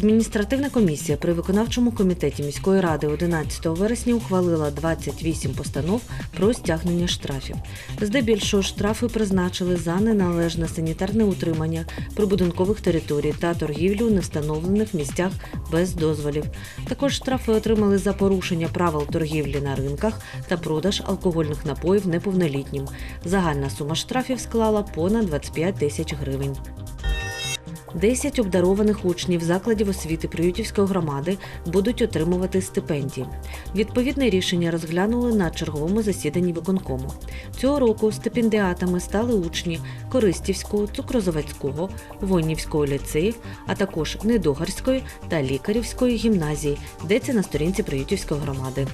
Адміністративна комісія при виконавчому комітеті міської ради 11 вересня ухвалила 28 постанов про стягнення штрафів. Здебільшого штрафи призначили за неналежне санітарне утримання прибудинкових територій та торгівлю у невстановлених місцях без дозволів. Також штрафи отримали за порушення правил торгівлі на ринках та продаж алкогольних напоїв неповнолітнім. Загальна сума штрафів склала понад 25 тисяч гривень. 10 обдарованих учнів закладів освіти Приютівської громади будуть отримувати стипендії. Відповідне рішення розглянули на черговому засіданні виконкому. Цього року стипендіатами стали учні Користівського, Цукрозаводського, Войнівського ліцеїв, а також Недогарської та Лікарівської гімназії, йдеться на сторінці Приютівської громади.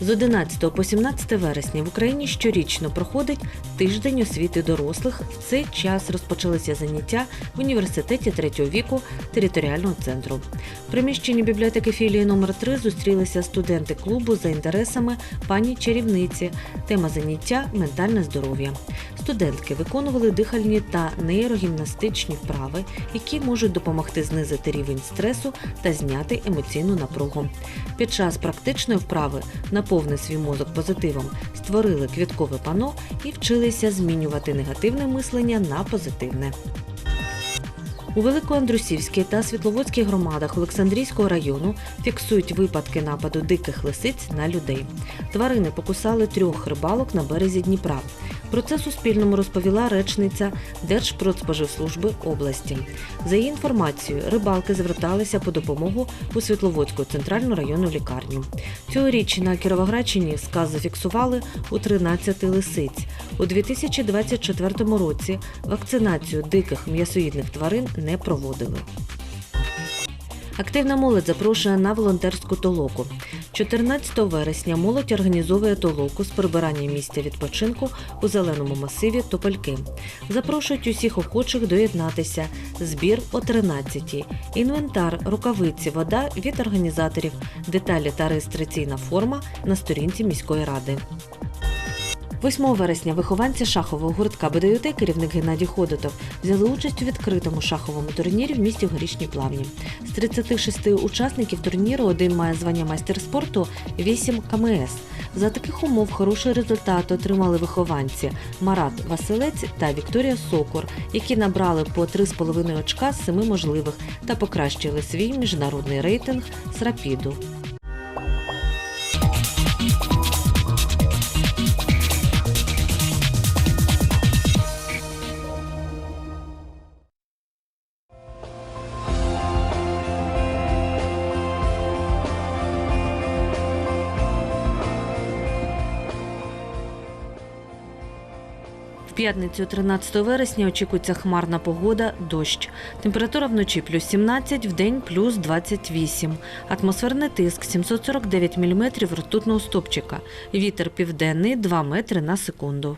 З 11 по 17 вересня в Україні щорічно проходить тиждень освіти дорослих. В цей час розпочалися заняття в університеті третього віку територіального центру. В приміщенні бібліотеки філії номер 3 зустрілися студенти клубу за інтересами пані чарівниці. Тема заняття ментальне здоров'я. Студентки виконували дихальні та нейрогімнастичні вправи, які можуть допомогти знизити рівень стресу та зняти емоційну напругу. Під час практичної вправи наповни свій мозок позитивом, створили квіткове пано і вчилися змінювати негативне мислення на позитивне. У Великоандрусівській та Світловодській громадах Олександрійського району фіксують випадки нападу диких лисиць на людей. Тварини покусали трьох рибалок на березі Дніпра. Про це Суспільному розповіла речниця Держпродспоживслужби області. За її інформацією, рибалки зверталися по допомогу у Світловодську центральну районну лікарню. Цьогоріч на Кіровоградщині сказ зафіксували у 13 лисиць. У 2024 році вакцинацію диких м'ясоїдних тварин не проводили. Активна молодь запрошує на волонтерську толоку. 14 вересня молодь організовує толоку з прибирання місця відпочинку у зеленому масиві Топольки. Запрошують усіх охочих доєднатися. Збір о 13-й. Інвентар, рукавиці, вода від організаторів. Деталі та реєстраційна форма на сторінці міської ради. 8 вересня вихованці шахового гуртка БДЮТ керівник Геннадій Ходотов взяли участь у відкритому шаховому турнірі в місті Горішні Плавні. З 36 учасників турніру один має звання майстер спорту, 8 КМС. За таких умов хороший результат отримали вихованці Марат Василець та Вікторія Сокор, які набрали по 3,5 очка з 7 можливих та покращили свій міжнародний рейтинг з рапіду. П'ятницю 13 вересня очікується хмарна погода, дощ. Температура вночі плюс 17, вдень плюс 28. Атмосферний тиск 749 мм ртутного стопчика. Вітер південний 2 метри на секунду.